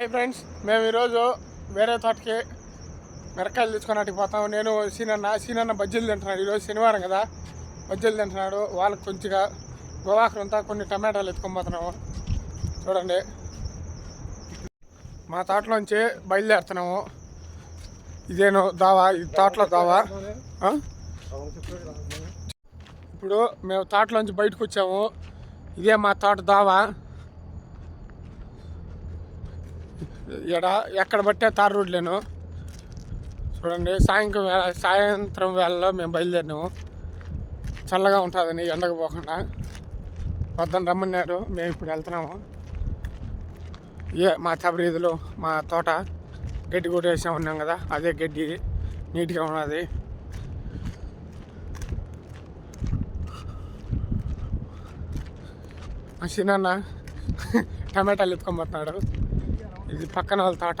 Hi friends మేము ఈరోజు వేరే తోటకి మిరకాయలు తీసుకున్నట్టుకు పోతాం నేను సీనన్న సీనన్న బజ్జీలు తింటున్నాడు. ఈరోజు శనివారం కదా బజ్జీలు తింటున్నాడు. వాళ్ళకి కొంచెంగా గోవాకులంతా కొన్ని టమాటాలు ఎత్తుకొని పోతున్నాము. చూడండి. మా తోటలోంచి బయలుదేరుతున్నాము. ఇదేను దావా ఇది తోటలో దావా. ఇప్పుడు మేము తోటలోంచి బయటకు వచ్చాము. ఇదే మా తోట దావా. ఇక్కడ ఎక్కడ పట్టే తార్ రోడ్లేను. చూడండి సాయంత్రం వేళ సాయంత్రం వేళలో మేము బయలుదేరినాము. చల్లగా ఉంటుందని ఎండకు పోకుండా పొద్దున్న రమ్మన్నారు. మేము ఇప్పుడు వెళ్తున్నాము. ఏ మా తబరీదులు మా తోట గడ్డి కూడా కొట్టేసా ఉన్నాం కదా అదే గడ్డి నీట్గా ఉన్నది. మా చిన్న టమాటాలు ఎత్తుకొని ఇది పక్కన వాళ్ళ తోట.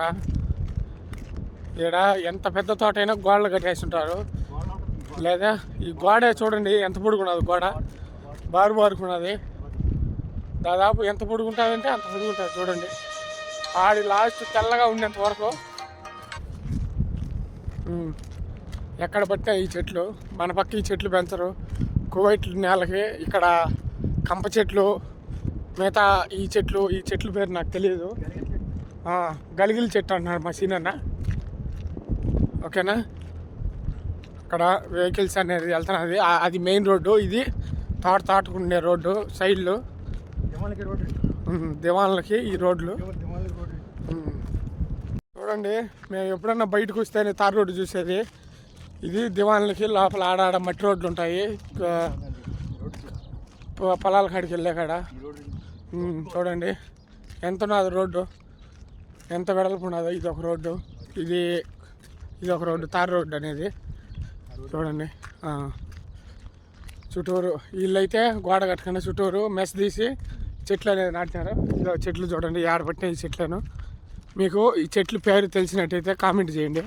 ఈడ ఎంత పెద్ద తోట అయినా గోడలు కట్టేసి ఉంటారు లేదా ఈ గోడ చూడండి ఎంత పొడుగున్నది గోడ. బారు బారుకున్నది. దాదాపు ఎంత పొడుగుంటుందంటే అంత పొడుగుంటుంది చూడండి. ఆడి లాస్ట్ తెల్లగా ఉండేంత వరకు. ఎక్కడ పడితే ఈ చెట్లు మన పక్క ఈ చెట్లు పెంచరు. కువైట్ నేలకి ఇక్కడ కంప చెట్లు మిగతా ఈ చెట్లు ఈ చెట్ల పేరు నాకు తెలియదు గలిగిలి చెట్టు అంటున్నాడు మా సీనన్న ఓకేనా? అక్కడ వెహికల్స్ అనేది వెళ్తున్నది. అది మెయిన్ రోడ్డు ఇది తాట తాటుకుండే రోడ్డు సైడ్లు. దివాన్లకి ఈ రోడ్లు. చూడండి మేము ఎప్పుడన్నా బయటకు వస్తేనే తార్ రోడ్డు చూసేది. ఇది దివాన్లకి లోపల ఆడాడ మట్టి రోడ్లు ఉంటాయి. పొలాల కాడికి వెళ్ళే కాడ. ఉమ్, చూడండి. ఎంత ఉన్నది రోడ్డు? ఎంత వెడల్పు ఉన్నదో ఇది ఒక రోడ్డు. ఇది ఇది ఒక రోడ్డు. తార్ రోడ్డు అనేది. చూడండి. చుట్టూరు వీళ్ళైతే గోడ కట్టుకుని చుట్టూరు మెస్ తీసి చెట్లు అనేది నాటినారు. ఇదో చెట్లు చూడండి. ఏడబట్టిన ఈ చెట్లను. మీకు ఈ చెట్లు పేరు తెలిసినట్టయితే కామెంట్ చేయండి.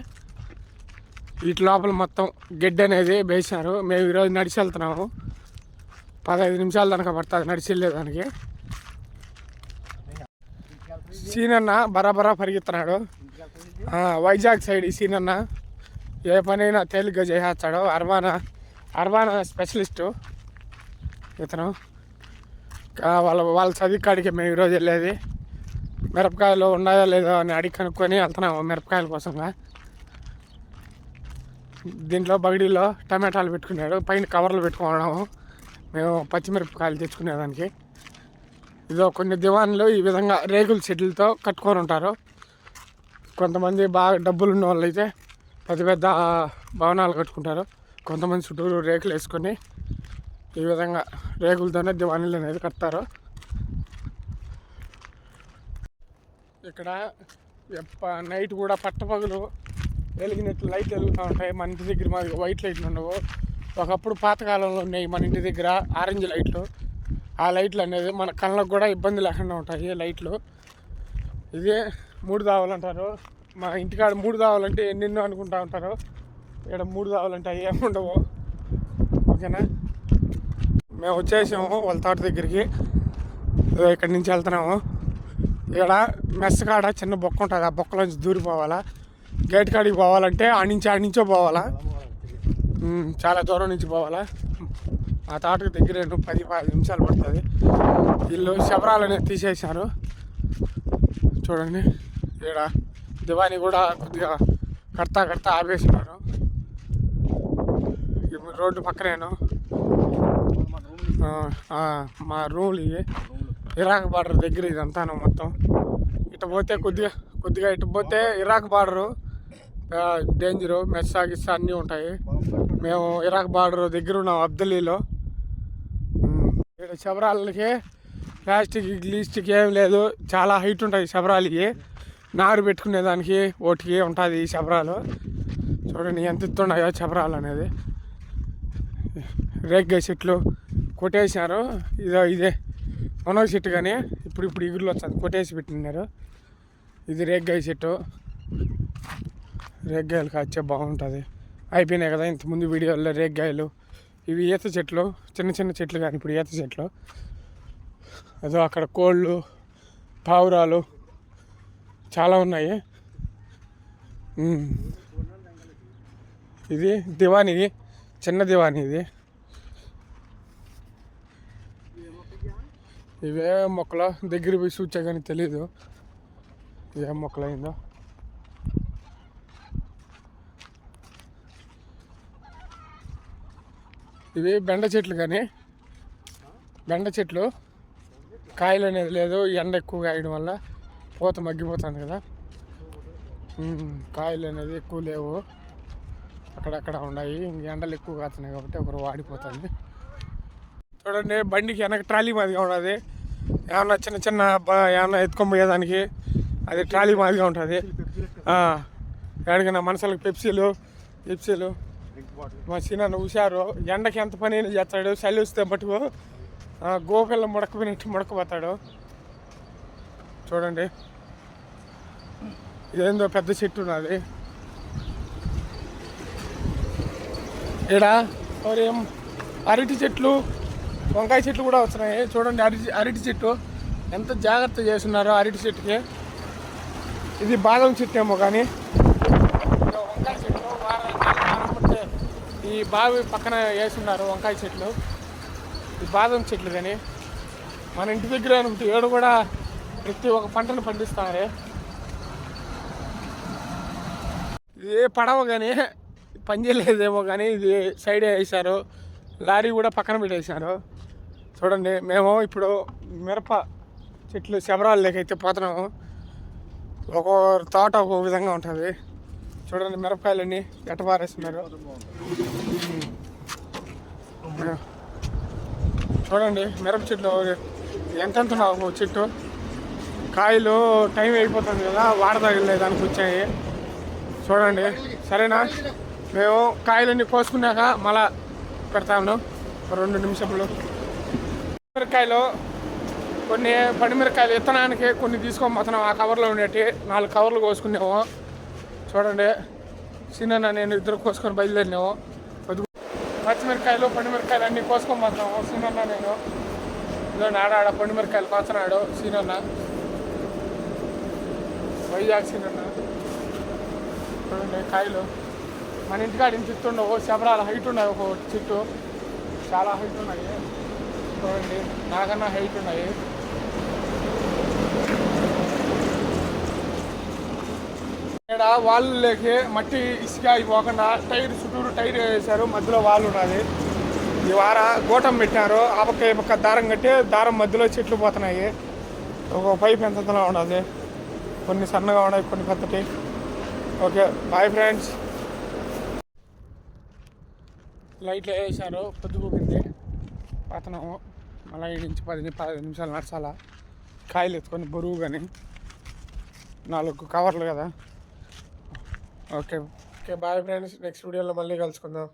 వీటి లోపల మొత్తం గెడ్డ అనేది వేసినారు. మేము ఈరోజు నడిచి వెళ్తున్నాము. పదహైదు నిమిషాలు దానికి పడుతుంది. నడిచి వెళ్ళేదానికి. సీనన్న బరాబరా పరిగెత్తున్నాడు. వైజాగ్ సైడ్ ఈ సీనన్న. ఏ పనైనా తేలిగ్గా చేసేస్తాడు. Arowana arowana specialist. ఇతను. వాళ్ళ వాళ్ళ చదివి కాడికి మేము ఈరోజు వెళ్ళేది. మిరపకాయలు ఉన్నాయో లేదో అని అడిగి కనుక్కొని వెళ్తున్నాము మిరపకాయల కోసంగా. దీంట్లో బగడీలో టమాటాలు పెట్టుకున్నాడు. పైన కవర్లు పెట్టుకున్నాము మేము పచ్చిమిరపకాయలు తెచ్చుకునేదానికి. ఇదో కొన్ని దివాన్లు ఈ విధంగా రేకుల షెడ్లతో కట్టుకొని ఉంటారు. కొంతమంది బాగా డబ్బులు ఉన్న వాళ్ళు అయితే పెద్ద పెద్ద భవనాలు కట్టుకుంటారు. కొంతమంది చుట్టూరు రేకులు వేసుకొని ఈ విధంగా రేకులతోనే దివాణీలు అనేది కడతారు. ఇక్కడ నైట్ కూడా పట్టపగలు వెలిగినట్లు లైట్ వెలుగుతూ ఉంటాయి. మన ఇంటి దగ్గర మాది వైట్ లైట్లు ఉండవు. ఒకప్పుడు పాతకాలంలో ఉన్నాయి మన ఇంటి దగ్గర ఆరెంజ్ లైట్లు. ఆ లైట్లు అనేది మన కళ్ళకు కూడా ఇబ్బంది లేకుండా ఉంటాయి లైట్లు. ఇది మూడు దావలు అంటారు. మా ఇంటికాడ మూడు దావాలంటే ఎన్నెన్నో అనుకుంటా ఉంటారు. ఇక్కడ మూడు దావాలంటే అవి ఏమి ఉండవు. ఓకేనా? మేము వచ్చేసాము వాళ్ళ తోట దగ్గరికి. ఇక్కడి నుంచి వెళ్తున్నాము. ఇక్కడ మెస్ కాడ చిన్న బొక్క ఉంటుంది. ఆ బొక్కలోంచి దూరిపోవాలా గేట్ కాడికి పోవాలంటే ఆ నుంచి ఆడి నుంచో పోవాలా. చాలా దూరం నుంచి పోవాలా. ఆ తాటకు దగ్గర పది పది నిమిషాలు పడుతుంది. వీళ్ళు శబరాలనే తీసేశారు. చూడండి. ఇక్కడ దివాని కూడా కొద్దిగా కడతా కడతా ఆపేసినారు. ఈ రోడ్డు పక్కనేను. మా రూములు ఇవి. ఇరాక్ బార్డర్ దగ్గర ఇదంతాను మొత్తం. ఇటు పోతే కొద్దిగా కొద్దిగా ఇటు పోతే ఇరాక్ బార్డరు డేంజరు మెస్సా గిస్సా అన్నీ ఉంటాయి. మేము ఇరాక్ బార్డర్ దగ్గర ఉన్నాం అబ్దలీలో. శబరాలకి ప్లాస్టిక్ గ్లీస్టిక్ ఏం లేదు. చాలా హైట్ ఉంటాయి శబరాలు ఇవి నారు పెట్టుకునేదానికి ఓటికి ఉంటుంది ఈ శబరాలు. చూడండి ఎంత ఎత్తున్నాయో శబరాలు అనేది. రేగ్గాయ చెట్లు కొట్టేసినారు. ఇదో ఇదే మనో చెట్టు కానీ ఇప్పుడు ఇప్పుడు ఇగురులు వచ్చింది కొట్టేసి పెట్టినారు. ఇది రేగ్గాయ చెట్టు. రేగ్గాయలు కాచే బాగుంటుంది. అయిపోయినాయి కదా ఇంతకుముందు వీడియోలో రేగ్గాయలు. ఇవి ఈత చెట్లు చిన్న చిన్న చెట్లు కానీ ఇప్పుడు ఈత చెట్లు. అదో అక్కడ కోళ్ళు పావురాలు చాలా ఉన్నాయి. ఇది దివాన్ ఇది చిన్న దివాన్ ఇది. ఇవే మొక్కలు దగ్గర పోయి చూచా కానీ తెలీదు. ఏ మొక్కలైందో. ఇవి బెండ చెట్లు కానీ. బెండ చెట్లు కాయలు అనేది లేదు ఎండ ఎక్కువ కాయడం వల్ల పూత మగ్గిపోతుంది కదా. కాయలు అనేది ఎక్కువ లేవు. అక్కడక్కడ ఉన్నాయి. ఎండలు ఎక్కువ కాతున్నాయి కాబట్టి ఒకరు వాడిపోతుంది. చూడండి బండికి వెనక ట్రాలీ మాదిరిగా ఉన్నది. ఏమన్నా చిన్న చిన్న ఏమన్నా ఎత్తుకొని పోయేదానికి అది ట్రాలీ మాదిరిగా ఉంటుంది. ఎక్కడికైనా మనసులకు పెప్సీలు పెప్సీలు మా చిన్న హుషారు ఎండకి ఎంత పని అయినా చేస్తాడు. చలి వస్తే మటుకు ఆ, గోపిల్ల ముడకపోయినట్టు ముడకపోతాడు. చూడండి. ఇదేందో పెద్ద చెట్టు ఉన్నది ఈడ ఏం అరటి చెట్లు వంకాయ చెట్లు కూడా వస్తున్నాయి. చూడండి అరటి అరటి చెట్టు. ఎంత జాగ్రత్త చేస్తున్నారో అరటి చెట్టుకి. ఇది బాదం చెట్టు ఏమో కానీ వంకాయ చెట్టు. ఈ బావి పక్కన వేసున్నారు వంకాయ చెట్లు. ఈ బాదం చెట్లు కానీ మన ఇంటి దగ్గర అనుకుంటే ఏడు కూడా ప్రతి ఒక్క పంటను పండిస్తారే. ఇది పడవ కానీ పని చేయలేదేమో కానీ ఇది సైడే వేసారు లారీ కూడా పక్కన పెట్టేశారు. చూడండి మేము ఇప్పుడు మిరప చెట్లు శబరాలు లేకైతే పోతున్నాము. ఒక్కొక్క తోట ఒక్కొక్క విధంగా ఉంటుంది. చూడండి మిరపకాయలన్నీ ఎట్టబారేస్తున్నారు చూడండి మిరప చెట్లు ఎంతెంత ఉన్నావు చెట్టు. కాయలు టైం అయిపోతుంది కదా వాడదగలేదానికి వచ్చాయి. చూడండి సరేనా? మేము కాయలన్నీ కోసుకున్నాక మళ్ళా పెడతాను. రెండు నిమిషంలో మిరకాయలు కొన్ని పండుమిరకాయలు విత్తనానికి కొన్ని తీసుకొని ఆ కవర్లో ఉండేటి నాలుగు కవర్లు కోసుకున్నాము. చూడండి. చిన్న నేను ఇద్దరు కోసుకొని బయలుదేరినాము. పచ్చిమిరకాయలు పండుమిరకాయలు అన్నీ కోసుకొని పోతున్నాము. చిన్న నేను. ఇదో ఆడాడ పండుమిరకాయలు కోస్తున్నాడు చిన్న వైజాగ్ చిన్న చూడండి కాయలు. మన ఇంటికాడ ఇంత చెట్టు ఉండవు? శబరాల హైట్ ఉన్నాయి ఒక చెట్టు. చాలా హైట్ ఉన్నాయి. చూడండి నాకన్నా హైట్ ఉన్నాయి. ఇక్కడ వాళ్ళు లేకే మట్టి ఇసుక ఇవ్వకుండా టైర్ చుట్టూరు టైర్ వేసారు మధ్యలో వాళ్ళు ఉన్నది ఈ వార గోటం పెట్టారు ఆ పక్క ఈ పక్క దారం కట్టి దారం మధ్యలో చెట్లు పోతున్నాయి. ఒక పైప్ ఎంతలో ఉన్నది కొన్ని సన్నగా ఉన్నాయి కొన్ని పెద్దటి. Okay bye friends. లైట్లు వేసారు పొద్దుపోయింది పతనము మళ్ళీ ఈ నుంచి పది పది నిమిషాలు నడచాలా. కాయలు ఎత్తుకొని బరువు కానీ నాలుగు కవర్లు కదా. Okay. Okay bye friends. Next వీడియోలో మళ్ళీ కలుసుకుందాం.